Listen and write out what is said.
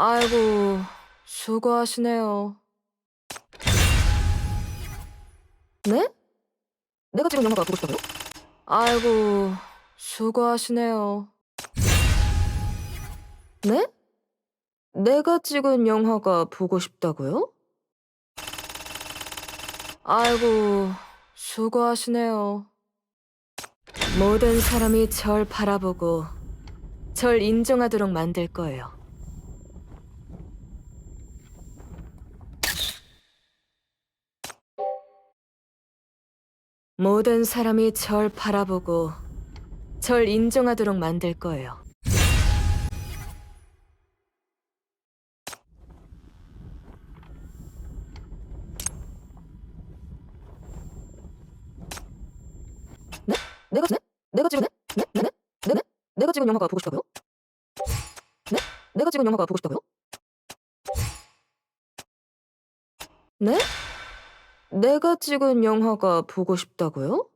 아이고, 수고하시네요. 네? 내가 찍은 영화가 보고 싶다고요? 아이고, 수고하시네요. 네? 내가 찍은 영화가 보고 싶다고요? 아이고, 수고하시네요. 모든 사람이 절 바라보고 절 인정하도록 만들 거예요. 모든 사람이 절 바라보고 절 인정하도록 만들 거예요. 네? 내가 네? 내가 찍은 네? 네? 네? 네? 네? 네? 내가 찍은 영화가 보고 싶다고요? 네? 내가 찍은 영화가 보고 싶다고요? 네? 내가 찍은 영화가 보고 싶다고요?